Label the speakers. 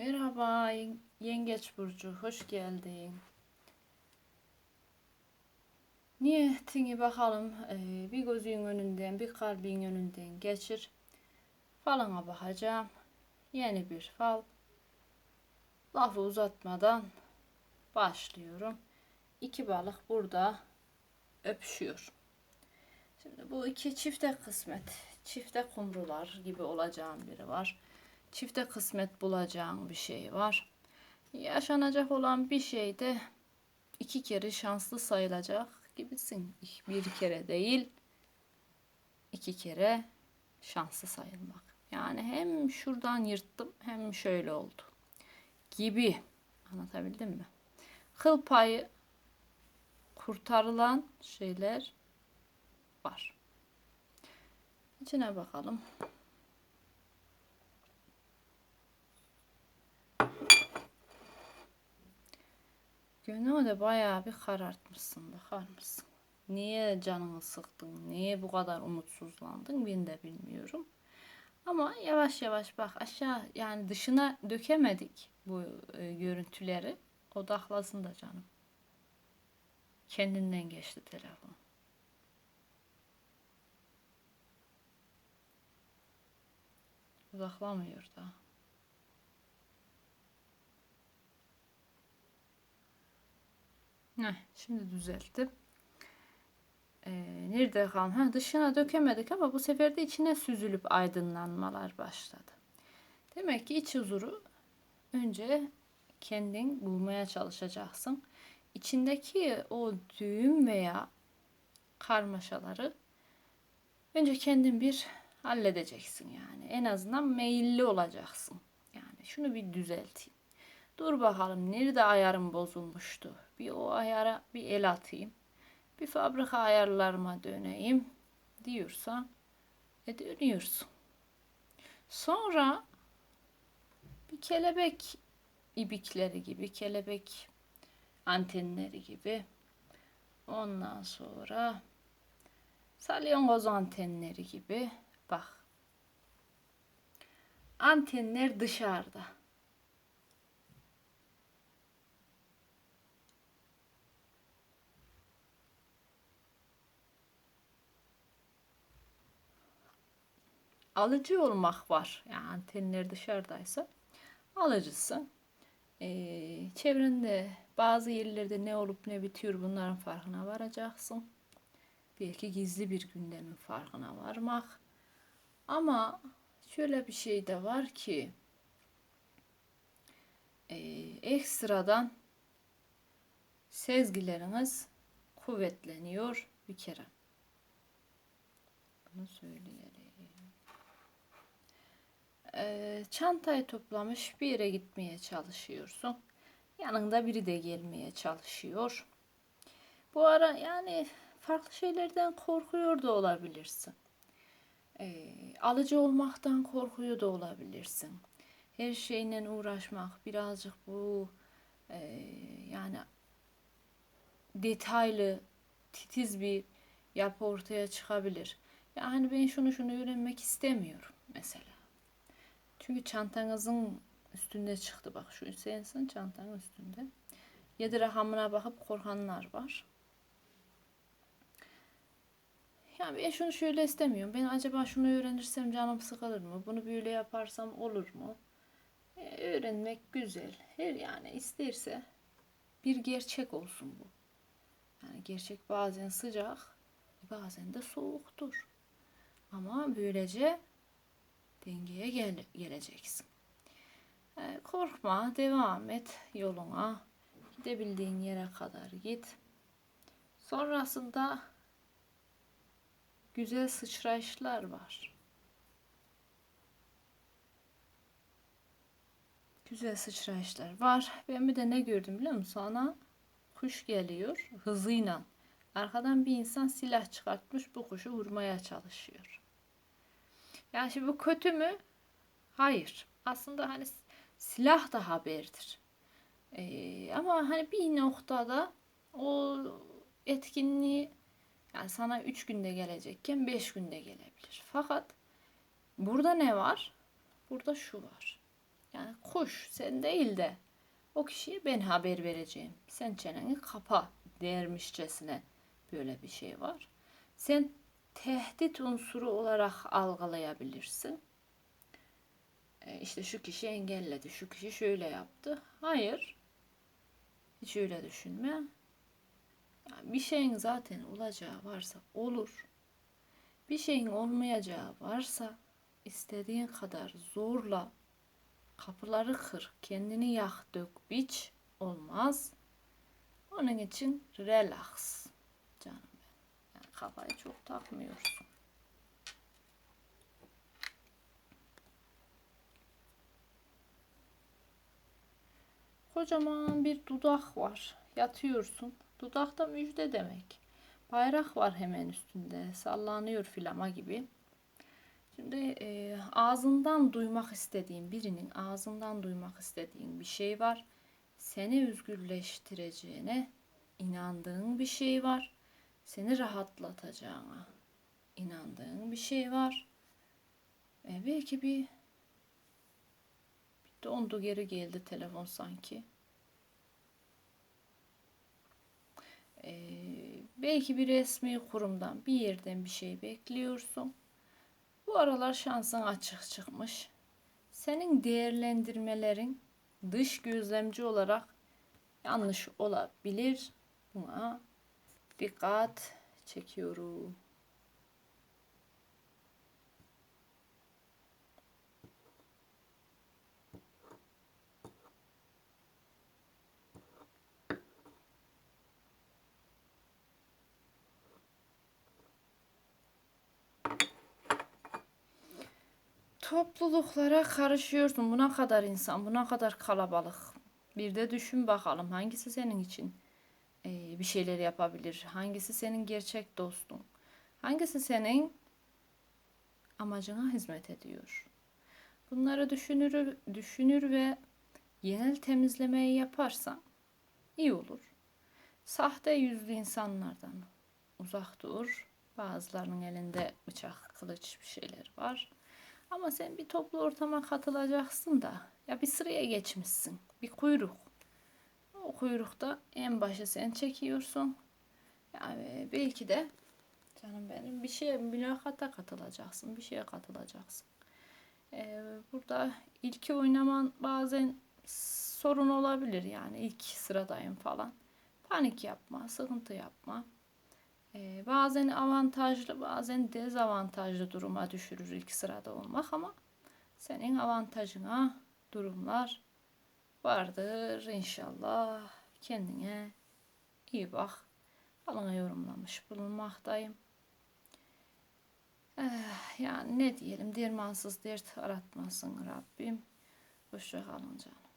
Speaker 1: Merhaba yen- Yengeç Burcu, hoş geldin. Niyetini bakalım eee, bir gözün önünden, bir kalbin önünden geçir. Falına bakacağım. Yeni bir fal. Lafı uzatmadan başlıyorum. İki balık burada öpüşüyor. Şimdi bu iki çifte kısmet, çifte kumrular gibi olacağım biri var. Çifte kısmet bulacağın bir şey var. Yaşanacak olan bir şey de iki kere şanslı sayılacak gibisin. Bir kere değil, iki kere şanslı sayılmak. Yani hem şuradan yırttım hem şöyle oldu gibi. Anlatabildim mi? Kıl payı kurtarılan şeyler var. İçine bakalım. Günü de bayağı bir karartmışsın bakar mısın? Niye canını sıktın? Niye bu kadar umutsuzlandın? Ben de bilmiyorum. Ama yavaş yavaş bak aşağı yani dışına dökemedik bu e, görüntüleri. Odaklasın da canım. Kendinden geçti telefon. Odaklamıyor da. Heh, şimdi düzelttim. Ee, nerede kalan? Ha, dışına dökemedik ama bu sefer de içine süzülüp aydınlanmalar başladı. Demek ki iç huzuru önce kendin bulmaya çalışacaksın. İçindeki o düğüm veya karmaşaları önce kendin bir halledeceksin yani. En azından meyilli olacaksın. Yani şunu bir düzelteyim. Dur bakalım nerede ayarım bozulmuştu. Bir o ayara bir el atayım. Bir fabrika ayarlarıma döneyim diyorsan e dönüyorsun. Sonra bir kelebek ibikleri gibi, kelebek antenleri gibi. Ondan sonra salyangoz antenleri gibi. Bak. Antenler dışarıda. Alıcı olmak var. Yani antenler dışarıdaysa alıcısın. Ee, çevrende bazı yerlerde ne olup ne bitiyor bunların farkına varacaksın. Belki gizli bir gündemin farkına varmak. Ama şöyle bir şey de var ki e, ekstradan sezgileriniz kuvvetleniyor bir kere. Bunu söyleyelim. Ee, çantayı toplamış bir yere gitmeye çalışıyorsun. Yanında biri de gelmeye çalışıyor. Bu ara yani farklı şeylerden korkuyor da olabilirsin. Ee, alıcı olmaktan korkuyor da olabilirsin. Her şeyle uğraşmak birazcık bu e, yani detaylı, titiz bir yapı ortaya çıkabilir. Yani ben şunu şunu öğrenmek istemiyorum mesela. Çünkü çantanızın üstünde çıktı bak şu sensin çantanın üstünde. Yedi rakamına bakıp korkanlar var. Yani ben şunu şöyle istemiyorum. Ben acaba şunu öğrenirsem canım sıkılır mı? Bunu böyle yaparsam olur mu? Ee, öğrenmek güzel. Her yani isterse bir gerçek olsun bu. Yani gerçek bazen sıcak, bazen de soğuktur. Ama böylece dengeye gel geleceksin. E, korkma, devam et yoluna. Gidebildiğin yere kadar git. Sonrasında güzel sıçrayışlar var. Güzel sıçrayışlar var. Ben bir de ne gördüm biliyor musun? Sana kuş geliyor hızıyla. Arkadan bir insan silah çıkartmış bu kuşu vurmaya çalışıyor. Yani şimdi bu kötü mü? Hayır. Aslında hani silah da haberdir. Ee, ama hani bir noktada o etkinliği yani sana 3 günde gelecekken 5 günde gelebilir. Fakat burada ne var? Burada şu var. Yani Hoş sen değil de o kişiye ben haber vereceğim. Sen çeneni kapa dermişçesine böyle bir şey var. Sen tehdit unsuru olarak algılayabilirsin. E, işte şu kişi engelledi, şu kişi şöyle yaptı. Hayır. Hiç öyle düşünme. Bir şeyin zaten olacağı varsa olur. Bir şeyin olmayacağı varsa istediğin kadar zorla kapıları kır, kendini yak, dök, biç olmaz. Onun için relax kafayı çok takmıyorsun. Kocaman bir dudak var. Yatıyorsun. Dudakta müjde demek. Bayrak var hemen üstünde. Sallanıyor filama gibi. Şimdi e, ağzından duymak istediğin birinin ağzından duymak istediğin bir şey var. Seni özgürleştireceğine inandığın bir şey var. Seni rahatlatacağına inandığın bir şey var. E, belki bir, bir dondu geri geldi telefon sanki. E, belki bir resmi kurumdan bir yerden bir şey bekliyorsun. Bu aralar şansın açık çıkmış. Senin değerlendirmelerin dış gözlemci olarak yanlış olabilir. Buna dikkat çekiyorum. Topluluklara karışıyorsun. Buna kadar insan, buna kadar kalabalık. Bir de düşün bakalım hangisi senin için e, bir şeyler yapabilir? Hangisi senin gerçek dostun? Hangisi senin amacına hizmet ediyor? Bunları düşünür, düşünür ve genel temizlemeyi yaparsan iyi olur. Sahte yüzlü insanlardan uzak dur. Bazılarının elinde bıçak, kılıç bir şeyler var. Ama sen bir toplu ortama katılacaksın da ya bir sıraya geçmişsin. Bir kuyruk. O kuyrukta en başa sen çekiyorsun. Yani belki de canım benim bir şeye mülakata katılacaksın. Bir şeye katılacaksın. Ee, burada ilki oynaman bazen sorun olabilir yani ilk sıradayım falan. Panik yapma, sıkıntı yapma. Ee, bazen avantajlı bazen dezavantajlı duruma düşürür ilk sırada olmak ama senin avantajına durumlar vardır inşallah. Kendine iyi bak. Bana yorumlamış bulunmaktayım. Eh, yani ne diyelim dermansız dert aratmasın Rabbim. Hoşça kalın canım.